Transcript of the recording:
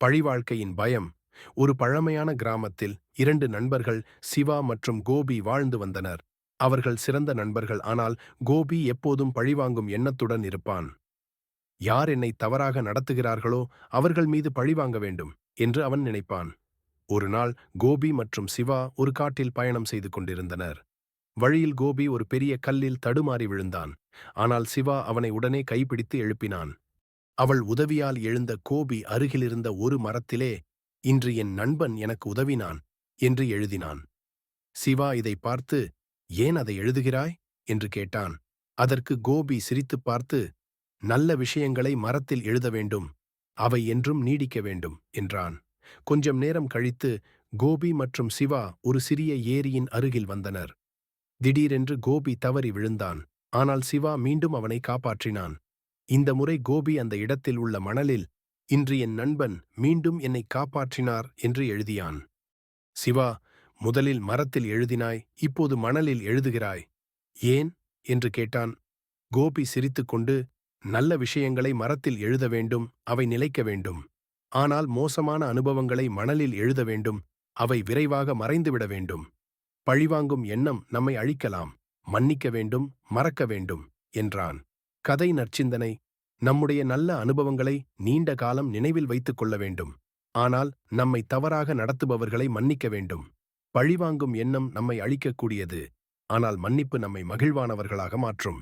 பழிவாழ்க்கையின் பயம். ஒரு பழமையான கிராமத்தில் இரண்டு நண்பர்கள் சிவா மற்றும் கோபி வாழ்ந்து வந்தனர். அவர்கள் சிறந்த நண்பர்கள். ஆனால் கோபி எப்போதும் பழிவாங்கும் எண்ணத்துடன் இருப்பான். யார் என்னை தவறாக நடத்துகிறார்களோ அவர்கள் மீது பழிவாங்க வேண்டும் என்று அவன் நினைப்பான். ஒரு நாள் கோபி மற்றும் சிவா ஒரு காட்டில் பயணம் செய்து கொண்டிருந்தனர். வழியில் கோபி ஒரு பெரிய கல்லில் தடுமாறி விழுந்தான். ஆனால் சிவா அவனை உடனே கைப்பிடித்து எழுப்பினான். அவள் உதவியால் எழுந்த கோபி அருகிலிருந்த ஒரு மரத்திலே இன்று என் நண்பன் எனக்கு உதவினான் என்று எழுதினான். சிவா இதை பார்த்து ஏன் அதை எழுதுகிறாய்? என்று கேட்டான். அதற்கு கோபி சிரித்துப் பார்த்து நல்ல விஷயங்களை மரத்தில் எழுத வேண்டும் அவை என்றும் நீடிக்க வேண்டும் என்றான். கொஞ்சம் நேரம் கழித்து கோபி மற்றும் சிவா ஒரு சிறிய ஏரியின் அருகில் வந்தனர். திடீரென்று கோபி தவறி விழுந்தான். ஆனால் சிவா மீண்டும் அவனை காப்பாற்றினான். இந்த முறை கோபி அந்த இடத்தில் உள்ள மணலில் இன்று என் நண்பன் மீண்டும் என்னை காப்பாற்றினார் என்று எழுதியான். சிவா முதலில் மரத்தில் எழுதினாய் இப்போது மணலில் எழுதுகிறாய். ஏன்? என்று கேட்டான். கோபி சிரித்துக்கொண்டு நல்ல விஷயங்களை மரத்தில் எழுத வேண்டும் அவை நிலைக்க வேண்டும். ஆனால் மோசமான அனுபவங்களை மணலில் எழுத வேண்டும் அவை விரைவாக மறைந்துவிட வேண்டும். பழிவாங்கும் எண்ணம் நம்மை அழிக்கலாம் மன்னிக்க வேண்டும் மறக்க வேண்டும் என்றான். கதை நற்சிந்தனை நம்முடைய நல்ல அனுபவங்களை நீண்ட காலம் நினைவில் வைத்துக் கொள்ள வேண்டும். ஆனால் நம்மை தவறாக நடத்துபவர்களை மன்னிக்க வேண்டும். பழிவாங்கும் எண்ணம் நம்மை அழிக்கக்கூடியது. ஆனால் மன்னிப்பு நம்மை மகிழ்வானவர்களாக மாற்றும்.